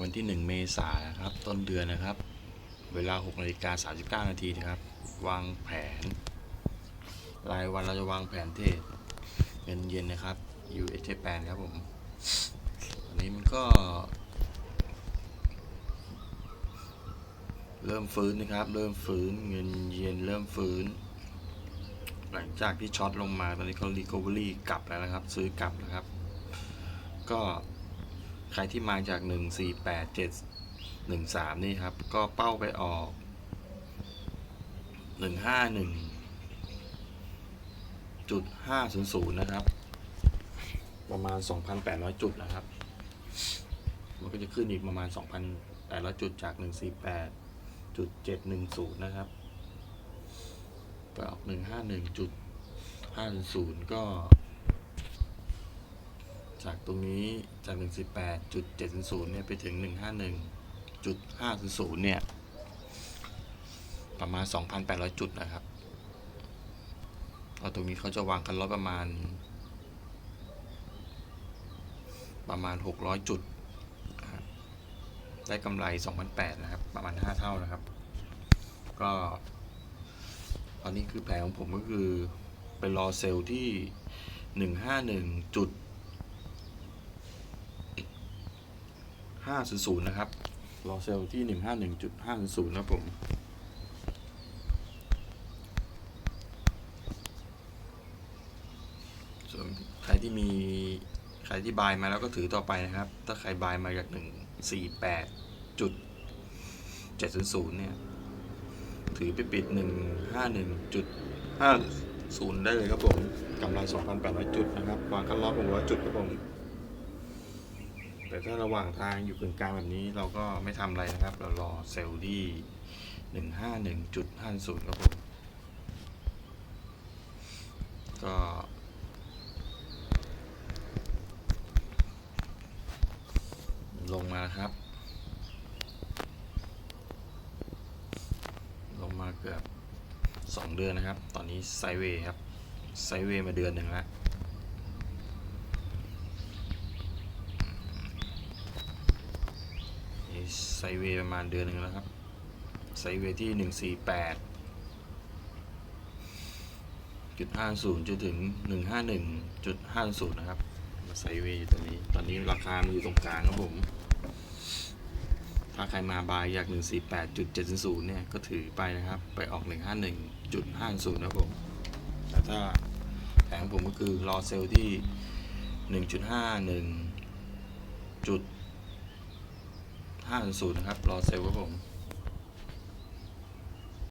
วันที่ 1 เมษายนครับ ต้นเดือนนะครับ เวลา6นาฬิกา39 นาทีนะครับ วางแผน รายวันเราจะวางแผนเทรดเงินเย็นนะครับ US Japan ครับผมอันนี้มันก็ เริ่มฟื้นนะครับ เริ่มฟื้นเงินเย็นเริ่มฟื้น หลังจากที่ช็อตลงมาตอนนี้เขารีคอเวอรี่กลับแล้วนะครับ ซื้อกลับนะครับ ก็ ใครที่มาจาก 1 4 8 7 1 3 นี่ครับ ก็เป้าไปออก 151จุด500 นะครับ ประมาณ 2,800 จุดนะครับ มันก็จะขึ้นอีกประมาณ 2,800 จุดจาก 148.710 นะครับไปออก 151.500 ก็ จากตรงนี้จาก 118.700เนี่ยไปถึง 151.500เนี่ย ประมาณ 2,800 จุดนะครับเอาตรงนี้เขาจะวางคันลดประมาณ ประมาณ 600 จุด ได้กำไร 2,800 นะครับ ประมาณ 5 เท่านะครับ ก็ตอนนี้คือแผนของผมก็คือไปรอเซลล์ที่ 151จุด 500นะครับรอเซลที่ 151.500นะครับผมส่วนใครที่มีใครที่บายมาแล้วก็ถือต่อไปนะครับ ถ้าใครบายมาจาก 148จุด700 เนี่ย ถือไปปิด 151.50ได้เลยครับผมกำไร 2,800 จุดนะครับวางคันล็อก600 จุดครับผม แต่ถ้าระหว่างทางอยู่กึ่งกลางแบบนี้เราก็ไม่ทำอะไรนะครับ เรารอเซลล์ที่151.50ครับผมก็ลงมาครับ ลงมาเกือบ 2 เดือนนะครับ ตอนนี้ไซเวย์ครับ ไซเวย์มาเดือนหนึ่งแล้ว ไซเวย์ประมาณเดือนหนึ่งแล้วครับ ไซเวย์ที่หนึ่งสี่แปดจุดห้าศูนย์จนถึงหนึ่งห้าหนึ่งจุดห้าศูนย์นะครับ มาไซเวย์อยู่ตรงนี้ ตอนนี้ราคามันอยู่ตรงกลางครับผม ถ้าใครมาบายอยากหนึ่งสี่แปดจุดเจ็ดศูนย์เนี่ย ก็ถือไปนะครับ ไปออกหนึ่งห้าหนึ่งจุดห้าศูนย์ครับผม แต่ถ้าแผนของผมก็คือรอเซลล์ที่หนึ่งจุดห้าหนึ่งจุด 500นะครับ รอเซลล์ครับผม